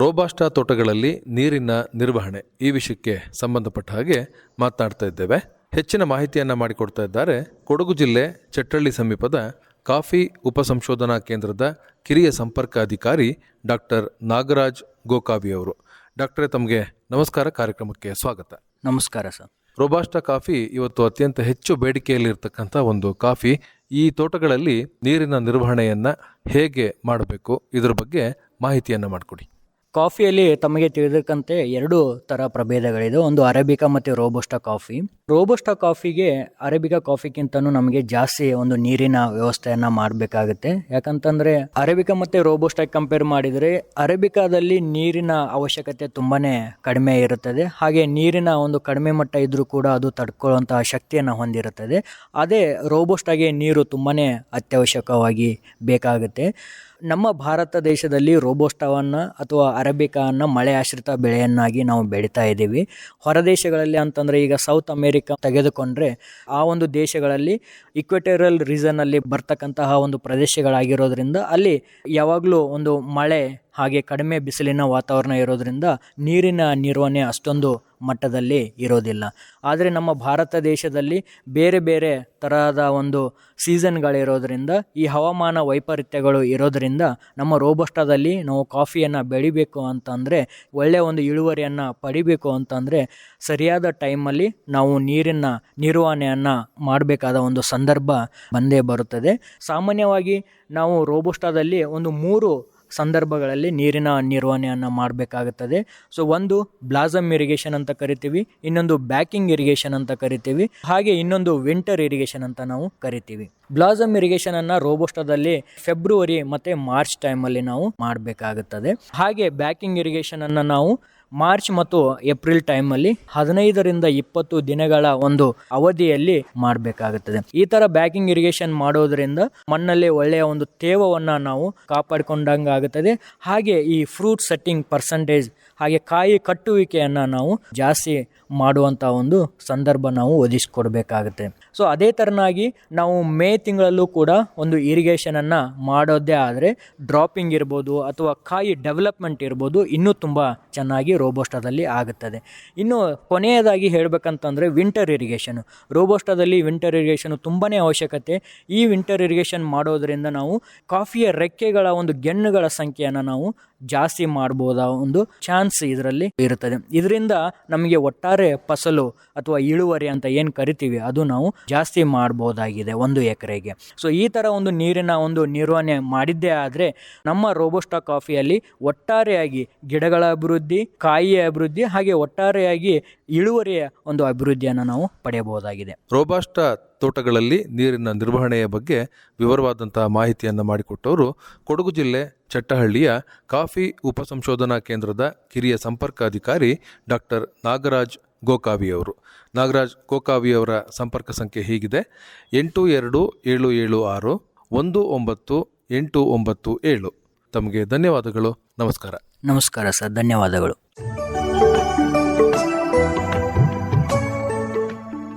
ರೋಬಾಸ್ಟಾ ತೋಟಗಳಲ್ಲಿ ನೀರಿನ ನಿರ್ವಹಣೆ ಈ ವಿಷಯಕ್ಕೆ ಸಂಬಂಧಪಟ್ಟ ಹಾಗೆ ಮಾತನಾಡ್ತಾ ಇದ್ದೇವೆ. ಹೆಚ್ಚಿನ ಮಾಹಿತಿಯನ್ನು ಮಾಡಿಕೊಡ್ತಾ ಇದ್ದಾರೆ ಕೊಡಗು ಜಿಲ್ಲೆ ಚಟ್ಟಳ್ಳಿ ಸಮೀಪದ ಕಾಫಿ ಉಪಸಂಶೋಧನಾ ಕೇಂದ್ರದ ಕಿರಿಯ ಸಂಪರ್ಕ ಅಧಿಕಾರಿ ಡಾಕ್ಟರ್ ನಾಗರಾಜ್ ಗೋಕಾವಿ ಅವರು. ಡಾಕ್ಟರ್ ತಮಗೆ ನಮಸ್ಕಾರ. ಕಾರ್ಯಕ್ರಮಕ್ಕೆ ಸ್ವಾಗತ. ನಮಸ್ಕಾರ ಸರ್. ರೋಬಾಸ್ಟಾ ಕಾಫಿ ಇವತ್ತು ಅತ್ಯಂತ ಹೆಚ್ಚು ಬೇಡಿಕೆಯಲ್ಲಿರ್ತಕ್ಕಂಥ ಒಂದು ಕಾಫಿ. ಈ ತೋಟಗಳಲ್ಲಿ ನೀರಿನ ನಿರ್ವಹಣೆಯನ್ನು ಹೇಗೆ ಮಾಡಬೇಕು? ಇದರ ಬಗ್ಗೆ ಮಾಹಿತಿಯನ್ನು ಮಾಡಿಕೊಡಿ. ಕಾಫಿಯಲ್ಲಿ ತಮಗೆ ತಿಳಿದಕ್ಕಂತೆ ಎರಡು ಥರ ಪ್ರಭೇದಗಳಿದೆ. ಒಂದು ಅರೇಬಿಕಾ ಮತ್ತು ರೋಬೋಸ್ಟ ಕಾಫಿ. ರೋಬೋಸ್ಟಾ ಕಾಫಿಗೆ ಅರೇಬಿಕಾ ಕಾಫಿಗಿಂತನೂ ನಮಗೆ ಜಾಸ್ತಿ ಒಂದು ನೀರಿನ ವ್ಯವಸ್ಥೆಯನ್ನು ಮಾಡಬೇಕಾಗುತ್ತೆ. ಯಾಕಂತಂದ್ರೆ ಅರೇಬಿಕಾ ಮತ್ತು ರೋಬೋಸ್ಟ ಕಂಪೇರ್ ಮಾಡಿದರೆ ಅರೇಬಿಕಾದಲ್ಲಿ ನೀರಿನ ಅವಶ್ಯಕತೆ ತುಂಬಾ ಕಡಿಮೆ ಇರುತ್ತದೆ. ಹಾಗೆ ನೀರಿನ ಒಂದು ಕಡಿಮೆ ಮಟ್ಟ ಇದ್ದರೂ ಕೂಡ ಅದು ತಡ್ಕೊಳ್ಳುವಂತಹ ಶಕ್ತಿಯನ್ನು ಹೊಂದಿರುತ್ತದೆ. ಅದೇ ರೋಬೋಸ್ಟಾಗೆ ನೀರು ತುಂಬಾ ಅತ್ಯವಶ್ಯಕವಾಗಿ ಬೇಕಾಗುತ್ತೆ. ನಮ್ಮ ಭಾರತ ದೇಶದಲ್ಲಿ ರೋಬೋಸ್ಟಾವನ್ನು ಅಥವಾ ಅರಬಿಕಾವನ್ನು ಮಳೆ ಆಶ್ರಿತ ಬೆಳೆಯನ್ನಾಗಿ ನಾವು ಬೆಳೀತಾ ಇದ್ದೀವಿ. ಹೊರ ದೇಶಗಳಲ್ಲಿ ಅಂತಂದರೆ ಈಗ ಸೌತ್ ಅಮೇರಿಕಾ ತೆಗೆದುಕೊಂಡ್ರೆ ಆ ಒಂದು ದೇಶಗಳಲ್ಲಿ ಇಕ್ವೆಟೋರಿಯಲ್ ರೀಸನಲ್ಲಿ ಬರ್ತಕ್ಕಂತಹ ಒಂದು ಪ್ರದೇಶಗಳಾಗಿರೋದ್ರಿಂದ ಅಲ್ಲಿ ಯಾವಾಗಲೂ ಒಂದು ಮಳೆ ಹಾಗೆ ಕಡಿಮೆ ಬಿಸಿಲಿನ ವಾತಾವರಣ ಇರೋದರಿಂದ ನೀರಿನ ನಿರ್ವಹಣೆ ಅಷ್ಟೊಂದು ಮಟ್ಟದಲ್ಲಿ ಇರೋದಿಲ್ಲ. ಆದರೆ ನಮ್ಮ ಭಾರತ ದೇಶದಲ್ಲಿ ಬೇರೆ ಬೇರೆ ತರಹದ ಒಂದು ಸೀಸನ್ಗಳಿರೋದರಿಂದ, ಈ ಹವಾಮಾನ ವೈಪರೀತ್ಯಗಳು ಇರೋದರಿಂದ ನಮ್ಮ ರೋಬಸ್ಟಾದಲ್ಲಿ ನಾವು ಕಾಫಿಯನ್ನು ಬೆಳಿಬೇಕು ಅಂತಂದರೆ ಒಳ್ಳೆಯ ಒಂದು ಇಳುವರಿಯನ್ನು ಪಡಿಬೇಕು ಅಂತಂದರೆ ಸರಿಯಾದ ಟೈಮಲ್ಲಿ ನಾವು ನೀರಿನ ನಿರ್ವಹಣೆಯನ್ನು ಮಾಡಬೇಕಾದ ಒಂದು ಸಂದರ್ಭ ಬಂದೇ ಬರುತ್ತದೆ. ಸಾಮಾನ್ಯವಾಗಿ ನಾವು ರೋಬೋಸ್ಟಾದಲ್ಲಿ ಒಂದು ಮೂರು ಸಂದರ್ಭಗಳಲ್ಲಿ ನೀರಿನ ನಿರ್ವಹಣೆಯನ್ನು ಮಾಡಬೇಕಾಗುತ್ತದೆ. ಸೊ ಒಂದು ಬ್ಲಾಸಮ್ ಇರಿಗೇಷನ್ ಅಂತ ಕರಿತೀವಿ, ಇನ್ನೊಂದು ಬ್ಯಾಕಿಂಗ್ ಇರಿಗೇಷನ್ ಅಂತ ಕರಿತೀವಿ, ಹಾಗೆ ಇನ್ನೊಂದು ವಿಂಟರ್ ಇರಿಗೇಷನ್ ಅಂತ ನಾವು ಕರಿತೀವಿ. ಬ್ಲಾಸಮ್ ಇರಿಗೇಷನ್ ಅನ್ನ ರೋಬೋಸ್ಟಾದಲ್ಲಿ ಫೆಬ್ರವರಿ ಮತ್ತೆ ಮಾರ್ಚ್ ಟೈಮಲ್ಲಿ ನಾವು ಮಾಡಬೇಕಾಗುತ್ತದೆ. ಹಾಗೆ ಬ್ಯಾಕಿಂಗ್ ಇರಿಗೇಷನ್ ಅನ್ನ ನಾವು ಮಾರ್ಚ್ ಮತ್ತು ಏಪ್ರಿಲ್ ಟೈಮಲ್ಲಿ ಹದಿನೈದರಿಂದ ಇಪ್ಪತ್ತು ದಿನಗಳ ಒಂದು ಅವಧಿಯಲ್ಲಿ ಮಾಡಬೇಕಾಗುತ್ತದೆ. ಈ ತರ ಬ್ಯಾಕಿಂಗ್ ಇರಿಗೇಷನ್ ಮಾಡೋದ್ರಿಂದ ಮಣ್ಣಲ್ಲಿ ಒಳ್ಳೆಯ ಒಂದು ತೇವವನ್ನು ನಾವು ಕಾಪಾಡಿಕೊಂಡಂಗೆ ಆಗುತ್ತದೆ ಹಾಗೆ ಈ ಫ್ರೂಟ್ ಸೆಟ್ಟಿಂಗ್ ಪರ್ಸಂಟೇಜ್ ಹಾಗೆ ಕಾಯಿ ಕಟ್ಟುವಿಕೆಯನ್ನು ನಾವು ಜಾಸ್ತಿ ಮಾಡುವಂಥ ಒಂದು ಸಂದರ್ಭ ನಾವು ಒದಗಿಸ್ಕೊಡ್ಬೇಕಾಗುತ್ತೆ. ಸೊ ಅದೇ ಥರನಾಗಿ ನಾವು ಮೇ ತಿಂಗಳಲ್ಲೂ ಕೂಡ ಒಂದು ಇರಿಗೇಷನನ್ನು ಮಾಡೋದೇ ಆದರೆ ಡ್ರಾಪಿಂಗ್ ಇರ್ಬೋದು ಅಥವಾ ಕಾಯಿ ಡೆವಲಪ್ಮೆಂಟ್ ಇರ್ಬೋದು ಇನ್ನೂ ತುಂಬ ಚೆನ್ನಾಗಿ ರೋಬೋಸ್ಟಾದಲ್ಲಿ ಆಗುತ್ತದೆ. ಇನ್ನು ಕೊನೆಯದಾಗಿ ಹೇಳಬೇಕಂತಂದರೆ ವಿಂಟರ್ ಇರಿಗೇಷನು ರೋಬೋಸ್ಟಾದಲ್ಲಿ ವಿಂಟರ್ ಇರಿಗೇಷನು ತುಂಬಾ ಅವಶ್ಯಕತೆ. ಈ ವಿಂಟರ್ ಇರಿಗೇಷನ್ ಮಾಡೋದರಿಂದ ನಾವು ಕಾಫಿಯ ರೆಕ್ಕೆಗಳ ಒಂದು ಗೆಣ್ಣುಗಳ ಸಂಖ್ಯೆಯನ್ನು ನಾವು ಜಾಸ್ತಿ ಮಾಡ್ಬೋದ ಒಂದು ಚಾನ್ಸ್ ಇದರಲ್ಲಿ ಇರುತ್ತದೆ. ಇದರಿಂದ ನಮಗೆ ಒಟ್ಟಾರೆ ಫಸಲು ಅಥವಾ ಇಳುವರಿ ಅಂತ ಏನು ಕರಿತೀವಿ, ಅದು ನಾವು ಜಾಸ್ತಿ ಮಾಡ್ಬೋದಾಗಿದೆ ಒಂದು ಎಕರೆಗೆ. ಸೊ ಈ ಥರ ಒಂದು ನೀರಿನ ಒಂದು ನಿರ್ವಹಣೆ ಮಾಡಿದ್ದೇ ಆದರೆ ನಮ್ಮ ರೋಬೋಸ್ಟಾ ಕಾಫಿಯಲ್ಲಿ ಒಟ್ಟಾರೆಯಾಗಿ ಗಿಡಗಳ ಅಭಿವೃದ್ಧಿ, ಕಾಯಿಯ ಅಭಿವೃದ್ಧಿ ಹಾಗೆ ಒಟ್ಟಾರೆಯಾಗಿ ಇಳುವರಿಯ ಒಂದು ಅಭಿವೃದ್ಧಿಯನ್ನು ನಾವು ಪಡೆಯಬಹುದಾಗಿದೆ. ರೋಬಾಸ್ಟ ತೋಟಗಳಲ್ಲಿ ನೀರಿನ ನಿರ್ವಹಣೆಯ ಬಗ್ಗೆ ವಿವರವಾದಂತಹ ಮಾಹಿತಿಯನ್ನು ಮಾಡಿಕೊಟ್ಟವರು ಕೊಡಗು ಜಿಲ್ಲೆ ಚಟ್ಟಹಳ್ಳಿಯ ಕಾಫಿ ಉಪಸಂಶೋಧನಾ ಕೇಂದ್ರದ ಕಿರಿಯ ಸಂಪರ್ಕ ಅಧಿಕಾರಿ ಡಾಕ್ಟರ್ ನಾಗರಾಜ್ ಗೋಕಾವಿಯವರು ನಾಗರಾಜ್ ಗೋಕಾವಿಯವರ ಸಂಪರ್ಕ ಸಂಖ್ಯೆ ಹೀಗಿದೆ. ಎಂಟು ಎರಡು ಏಳು ಏಳು ಆರು ಒಂದು ಒಂಬತ್ತು ಎಂಟು ಒಂಬತ್ತು ಏಳು. ತಮಗೆ ಧನ್ಯವಾದಗಳು. ನಮಸ್ಕಾರ. ನಮಸ್ಕಾರ ಸರ್. ಧನ್ಯವಾದಗಳು.